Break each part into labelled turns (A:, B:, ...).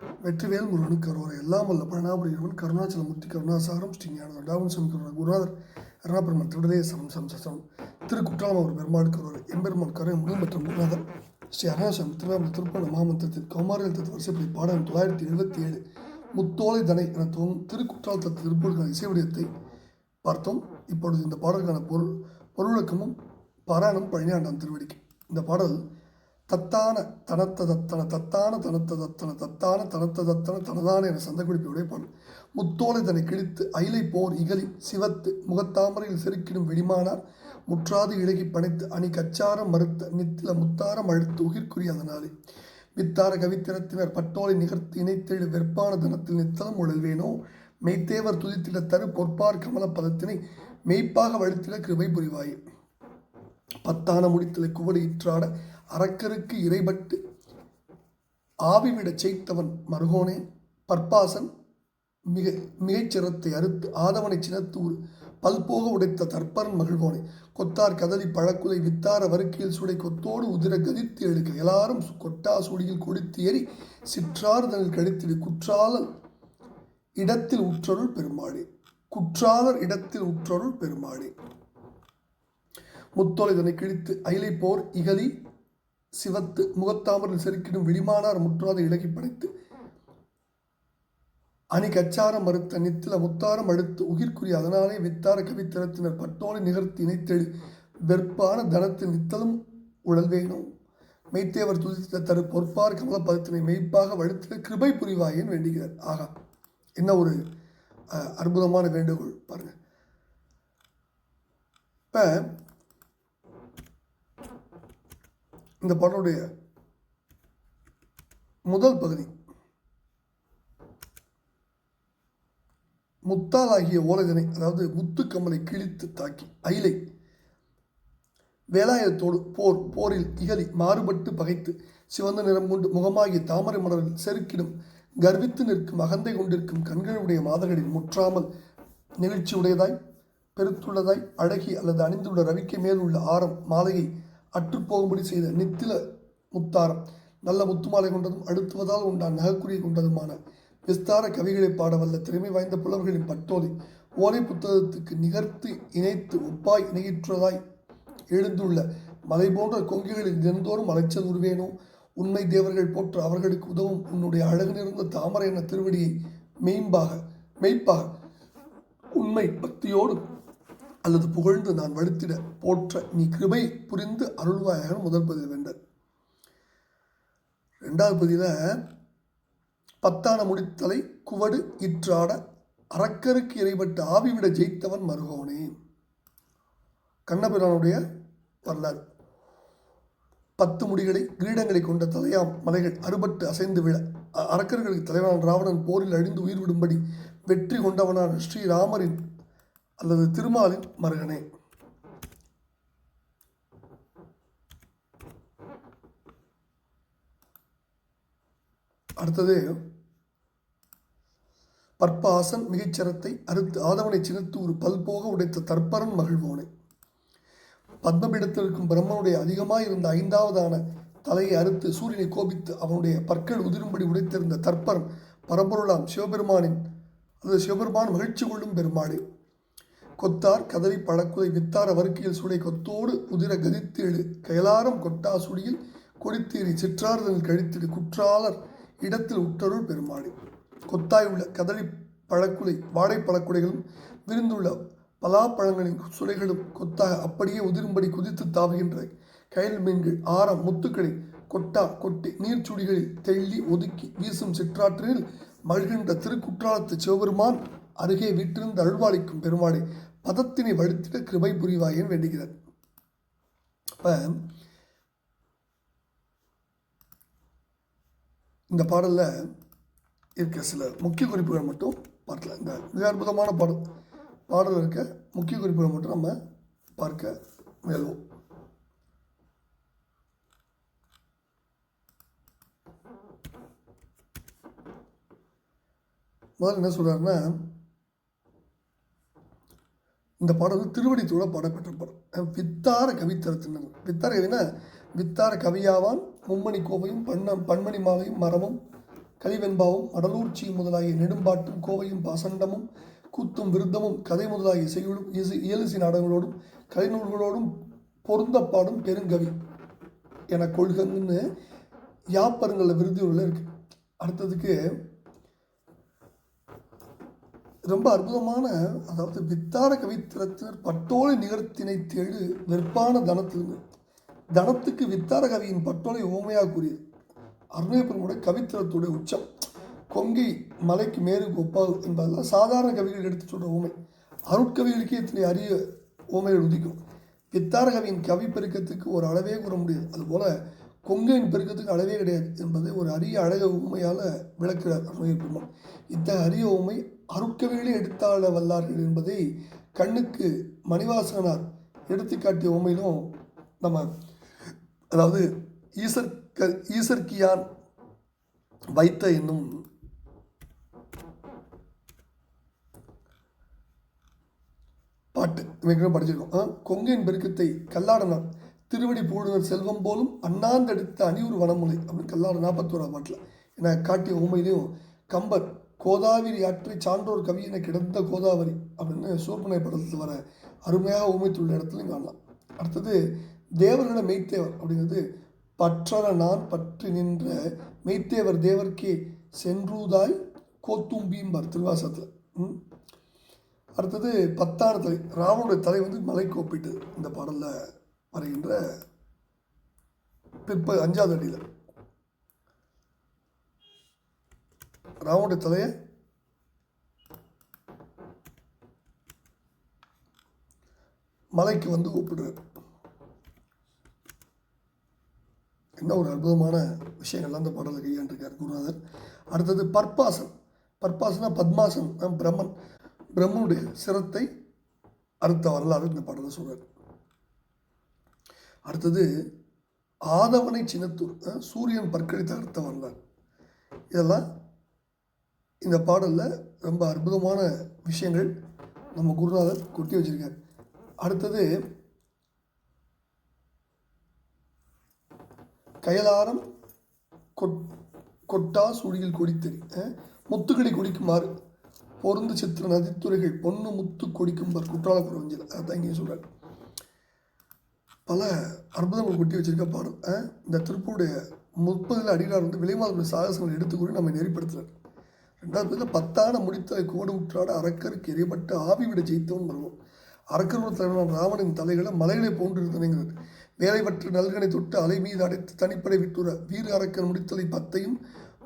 A: வெற்றிவேல் முருகனுக்கு கரோரை எல்லாம் வல்ல பழனாபுரியவன் கருணாச்சலமூர்த்தி கருணாசாரம் ஸ்ரீ ஞான டாவன் சுவாமி கருணா குருநாதர் அருணாபெருமான் திருடதே சரம் சம் சசம் திரு குற்றாலம் அவர் பெருமாள் கரோரை எம்பெருமான் கரை முருகன் மற்றும் குருநாதர். ஸ்ரீ அருணாசாமி திருவாரூர் திருப்பண மாமந்திரத்தின் கௌமாரியல் தத்து வரிசைப்படி பாடம் தொள்ளாயிரத்தி எழுபத்தி ஏழு. முத்தோலை தனை என துவங்கும் திருக்குற்றால தத்து திருப்பூருக்கான இசை வடிவத்தை பார்த்தோம். இப்பொழுது இந்த பாடலுக்கான பொருள் பொருளக்கமும் பாராயணம் பழனியாண்டாம் திருவடிக்கு. இந்த பாடல் தத்தான தனத்த தத்தன தத்தான தனத்த தத்தன தத்தான தனத்த தத்தன தனதான என சந்தக்குறிப்பையுடைய உடைப்பான் முத்தோலை தன்னை கிழித்து அயிலை போர் இகலி சிவத்து முகத்தாமரையில் செருக்கிடும் வெடிமானார் முற்றாது இழகி பணித்து அணி கச்சாரம் மறுத்த நித்தில முத்தாரம் அழுத்து உயிர்க்குரிய அதனாலே வித்தார கவித்திரத்தினர் பட்டோலை நிகர்த்து இணைத்தெழு வெற்பான தனத்தில் நித்தலம் உழல்வேனோ? மெய்த்தேவர் துதித்திட தரு பொற்பார் கமல பதத்தினை மெய்ப்பாக வழுத்திட கிருபை புரிவாயே. பத்தான முடித்தலை குவடு இற்றாட அரக்கருக்கு இறைபட்டு ஆவிவிடச் செய்தவன் மருகோனே பற்பாசன் மிக மிகைச்சிரத்தை அறுத்து ஆதவனை சினத்தூர் பல்போக உடைத்த தற்பரன் மகிழ்வோனே கொத்தார் கதறி பழக்குலை வித்தார வறுக்கையில் சுடை கொத்தோடு உதிர கதித்து எழுக எல்லாரும் கொட்டா சுடியில் கொடுத்து ஏறி சிற்றாறுதனில் கழித்திடு குற்றாலல் இடத்தில் உற்றருள் பெருமாளே. குற்றாலர் இடத்தில் உற்றருள் பெருமாளே. முத்தோலை இதனை கிழித்து அயிலை போர் இகலி சிவத்து முகத்தாமரில் செருக்கிடும் விடிமானார் முற்றாத இலகி படைத்து அணி கச்சாரம் மறுத்த நித்தில முத்தாரம் அடுத்து உயிர்க்குரிய அதனாலே வித்தார கவித்திரத்தினர் பட்டோலை நிகர்த்தி இணைத்தெழு. வெற்பான தனத்தில் நித்தலும் உழல்வேனும் மெய்த்தேவர் துதித்த தரு பொற்பார் கமல பதத்தினை மெய்ப்பாக வழுத்திட கிருபை புரிவாயேன்னு வேண்டுகிறார். ஆகா என்ன ஒரு அற்புதமான வேண்டுகோள் பாருங்க. இப்போ இந்த பாடலுடைய முதல் பகுதி. முத்தாலாகிய ஓலகனை அதாவது முத்துக்கமலை கிழித்து தாக்கி அயிலை. வேலாயத்தோடு போர் போரில் இகலி மாறுபட்டு பகைத்து சிவந்த நிறம் கொண்டு முகமாகிய தாமரை மலரில் செருக்கிடும் கர்வித்து நிற்கும் அகந்தை கொண்டிருக்கும் கண்களுடைய மாதர்களில் முற்றாமல் நிகழ்ச்சியுடையதாய் பெருத்துள்ளதாய் அழகி அல்லது அணிந்துள்ள ரவிக்கு மேல் உள்ள ஆரம் மாலையை அற்றுப்போகும்படி செய்த நித்தில முத்தாரம் நல்ல முத்துமாலை கொண்டதும் அடுத்துவதால் உண்டான நகைக்குறி கொண்டதுமான விஸ்தார கவிகளை பாடவல்ல திறமை வாய்ந்த புலவர்களின் பட்டோலை ஓலை புத்தகத்துக்கு நிகர்த்து இணைத்து ஒப்பாய் இணையற்றதாய் எழுந்துள்ள மலை போன்ற கொங்குகளில் தினந்தோறும் அலைச்சல் உருவேனோ? உண்மை தேவர்கள் போற்ற அவர்களுக்கு உதவும் உன்னுடைய அழகு நிறைந்த தாமரை என திருவடியை மெய்ம்பாக மெய்ப்பாக உண்மை பக்தியோடு அல்லது புகழ்ந்து நான் வலுத்திட போற்ற நீ கிருபை புரிந்து அருள்வாயாக முதல் பதில் வென்றார் ரெண்டாவது பதிவில் பத்தான முடித்தலை குவடு இற்றாட அரக்கருக்கு இறைப்பட்டு ஆவிவிட ஜெயித்தவன் மருகோனே கண்ணபிரானுடைய வரலாறு. பத்து முடிகளை கிரீடங்களை கொண்ட தலையாம் மலைகள் அறுபட்டு அசைந்து விழ அரக்கர்களுக்கு தலைவனான ராவணன் போரில் அழிந்து உயிர் விடும்படி வெற்றி கொண்டவனான ஸ்ரீராமரின் அல்லது திருமாலின் மருகனே அடுத்தது பற்பாசன் மிகைச்சரத்தை அறுத்து ஆதவனை சினத்து ஒரு பல்போக உடைத்த தற்பரன் மகிழ்வோனே பத்மபீடத்தில் இருக்கும் பிரம்மனுடைய அதிகமாக இருந்த ஐந்தாவதான தலையை அறுத்து சூரியனை கோபித்து அவனுடைய பற்கள் உதிரும்படி உடைத்திருந்த தற்பரன் பரம்பொருளாம் சிவபெருமானின் அது சிவபெருமான் மகிழ்ச்சி கொள்ளும் பெருமாளே. கொத்தார் கதறி பழக்குலை வித்தார வறுக்கையில் சுடை கொத்தோடு உதிர கதித்தேடு கயலாரம் கொட்டா சுடியில் கொடித்தேறி சிற்றாறுதல் கழித்திடு குற்றாலர் இடத்தில் உற்றருள் பெருமாடு கொத்தாய் உள்ள கதறி பழக்குலை வாடை பழக்குடைகளும் விரிந்துள்ள பலாப்பழங்களின் சுளைகளும் கொத்தாக அப்படியே உதிரும்படி குதித்து தாவுகின்ற கயல் மீன்கள் ஆரம் முத்துக்களை கொட்டா கொட்டி நீர்ச்சுடிகளில் தெள்ளி ஒதுக்கி வீசும் சிற்றாற்றில் மழ்கின்ற திருக்குற்றாலத்து சிவபெருமான் அருகே வீட்டிருந்து அருள்வாளிக்கும் பெருமாளை. பதத்தினை வழுத்திட கிருபை புரிவாயும் வேண்டுகிறார் இப்போ இந்த பாடலில் இருக்க சில முக்கிய குறிப்புகள் மட்டும் பார்க்கலாம் இந்த மிக அற்புதமான பாடல் பாடல் இருக்க முக்கிய குறிப்புகளை மட்டும் நம்ம பார்க்க முயல்வோம். முதல்ல என்ன சொல்கிறாருன்னா இந்த பாடல் வந்து திருவடித்தோட பாடப்பெற்ற பாடல் வித்தார கவித்தரத்தினர் வித்தார கவினா வித்தார கவியாவான் மும்மணி கோவையும் பண்ண பன்மணி மாலையும் மரமும் கலிவெண்பாவும் அடலூர்ச்சி முதலாகிய நெடும்பாட்டும் கோவையும் பாசண்டமும் கூத்தும் விருத்தமும் கதை முதலாகிய இசையோடும் இசை இயலிசை நாடகங்களோடும் கலைநூல்களோடும் பொருந்தப்பாடும் பெருங்கவி என கொள்கன்னு யாப்பருங்களில் விருதுகளில் இருக்குது அடுத்ததுக்கு ரொம்ப அற்புதமான அதாவது வித்தார கவித்திரத்தினர் பட்டோலை நிகழ்த்தினை தேடு வெற்பான தனத்திலிருந்து தனத்துக்கு வித்தார கவியின் பட்டோலை ஓமையாக கூறியது. அருணேபுரமுடைய கவித்திரத்துடைய உச்சம். கொங்கை மலைக்கு மேற்கு ஒப்பாகு என்பதெல்லாம் சாதாரண கவிகள் எடுத்து சொல்கிற ஓமை அருட்கவிகளுக்கே இத்தனை அரிய ஓமைகள் உதிக்கும். வித்தார கவியின் கவி பெருக்கத்துக்கு ஒரு அளவே கூற முடியாது. அதுபோல் கொங்கையின் பெருக்கத்துக்கு அளவே கிடையாது என்பதை ஒரு அரிய அழக உண்மையால் விளக்குகிறார் அருணகிரி இத்தகைய அரிய உண்மை அருட்கவிகளே எடுத்தாள வல்லார்கள் என்பதை கண்ணுக்கு மணிவாசகனார் எடுத்துக்காட்டிய உண்மையிலும் நம்ம அதாவது ஈசர் க ஈசர்கியான் வைத்த என்னும் பாட்டு மிகவும் படிச்சிருக்கோம். ஆ, கொங்கையின் பெருக்கத்தை கல்லாடனார் திருவடி பூடுனர் செல்வம் போலும் அண்ணாந்தெடுத்த அணியூர் வனமுலை அப்படின்னு கல்லாட நாற்பத்தோரா பாட்டில். என காட்டிய உண்மையிலையும் கம்பர் கோதாவரி ஆற்றி சான்றோர் கவி கிடந்த கோதாவரி அப்படின்னு சூர்பனை படத்தில் வர அருமையாக உமைத்துள்ள இடத்துலையும் காணலாம். அடுத்தது தேவர்கள மெய்த்தேவர் அப்படிங்கிறது பற்றற நான் பற்றி நின்ற மெய்த்தேவர் தேவர்க்கே சென்றூதாய் கோத்தும்பிம்பார் திருவாசத்தில் ம். அடுத்தது பத்தாறு தலை. ராவனுடைய தலை வந்து மலை கோப்பிட்டு இந்த பாடலில் வருகின்ற பிற்ப அஞ்சாவது அடியில். ராவனுடைய தலையை மலைக்கு வந்து கூப்பிடுறார். என்ன ஒரு அற்புதமான விஷயங்கள்லாம் அந்த பாடலில் கையாண்டிருக்கார் குருநாதர். அடுத்தது பர்பாசன் பர்பாசனா பத்மாசன் அஹ் பிரம்மன். பிரம்மனுடைய சிரத்தை அறுத்த வரலாறு இந்த பாடலை சொல்கிறார் அடுத்தது ஆதவனை சின்னத்தூர் சூரியன் பற்கடித்து அறுத்த வரலாறு. இதெல்லாம் இந்த பாடலில் ரொம்ப அற்புதமான விஷயங்கள் நம்ம குருநாதர் கொட்டி வச்சிருக்கார். அடுத்தது கயலாரம் கொட் கொட்டா சுழியில் கொடித்தறி அஹ், முத்துக்களை கொடிக்குமாறு பொருந்து சித்திர நதித்துறைகள் பொண்ணு முத்து கொடிக்கும்பார் குற்றால குறவஞ்சில் அதான் இங்கே சொல்கிறார் பல அற்புதங்கள் கொட்டி வச்சிருக்க பாடல் இந்த திருப்பூருடைய முப்பதில் அடிகளார் வந்து விலைமாதம் சாகசங்களை எடுத்துக்கூறி நம்ம நெறிப்படுத்துகிறார் ரெண்டாவது பத்தான முடித்தலை கோடு உற்றாட அரக்கருக்கு எரியப்பட்ட ஆவி விட ஜெயித்தவன் வருவோம் அரக்கர்கள் தலைவன் ராவணின் தலைகளை மலைகளை போன்றிருந்தனைங்கிறது. வேலைவற்று நல்கனை தொட்டு அலை மீது அடைத்து தனிப்படை விட்டுற வீர அரக்கன் முடித்தலை பத்தையும்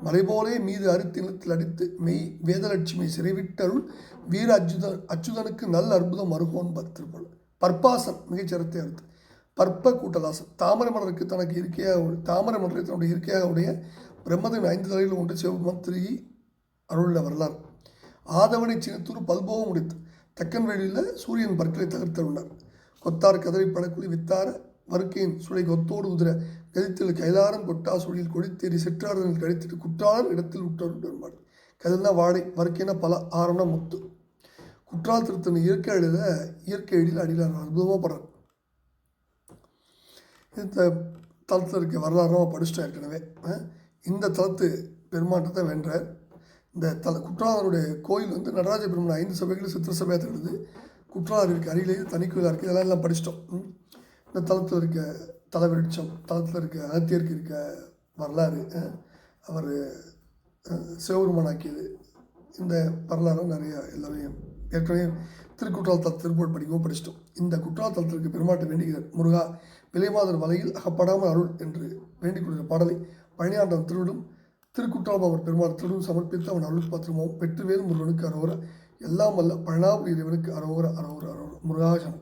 A: மலைபோலே மீது அறுத்து நிலத்தில் அடித்து மெய் வேதலட்சுமி சிறைவிட்டருள் வீர அச்சுத அச்சுதனுக்கு நல்ல அற்புதம் மருகோன் பத்திருப்பள் பற்பாசன் மிகச்சிறத்தை அறுத்து. பற்ப கூட்டலாசன் தாமரை மலருக்கு தனக்கு இருக்கையாக தாமரை மலரை தன்னுடைய இருக்கையாக உடைய பிரம்மதன் ஐந்து தலையில் ஒன்று சிவபெருமான் திருகி அருளில் வரலாறு. ஆதவனை சின்னத்தூர் பல்போகம் முடித்து தக்கன்வேலியில் சூரியன் பற்களை தகர்த்தருண்டார் கொத்தார் கதவை படக்குழி வித்தார மறுக்கையின் சுளை கொத்தோடு உதிர கதித்தில் கைலாரம் கொட்டா சுழியில் கொடித்தேறி சிற்றாடர்கள் கழித்திட்டு குற்றாளர் இடத்தில் உற்றோர் பெருமாள் கதில்னா வாடை வறுக்கைனா பல ஆரம்னா முத்து. குற்றால திருத்தன் இயற்கை அடியில் இயற்கை அடியில் அடியில் அற்புதமாக படுறார். இந்த தளத்தில் இருக்க வரலாறு படிச்சிட்டேன் ஏற்கனவே. இந்த தளத்து பெருமாட்டத்தை வென்றார் இந்த தல குற்றாலருடைய கோயில் வந்து நடராஜ பெருமாள் ஐந்து சபைகள் சித்திர சபையாக திகழுது குற்றாலர் இருக்குது அருகிலேயே தனி கோயிலாக இருக்குது இதெல்லாம் எல்லாம் படிச்சிட்டோம். இந்த தளத்தில் இருக்க தலைவிருட்சம் தளத்தில் இருக்க அகத்தியருக்கு இருக்க வரலாறு அவர் சிவபெருமானாக்கியது இந்த வரலாறும் நிறையா எல்லாமே ஏற்கனவே திருக்குற்றாலத்தல் திருப்பூர் படிக்கவும் படிச்சிட்டோம். இந்த குற்றாலத்தலத்திற்கு பெருமாட்டை வேண்டுகிறார் முருகா விலைமாதர் வலையில் அகப்படாமல் அருள் என்று வேண்டிக் கொள்கிற பாடலை பழனியாண்டம் திருவிடும். திருக்குற்றாலம் அவர் பெருமாள் சமர்ப்பித்து அவன் அருள் பாத்திரமாவும் வெற்றிவேல் முருகனுக்கு அரோகர. எல்லாம் வல்ல பழனாபுரி இறைவனுக்கு அரோகர அரோகரா அரோகரா முருகாசனம்.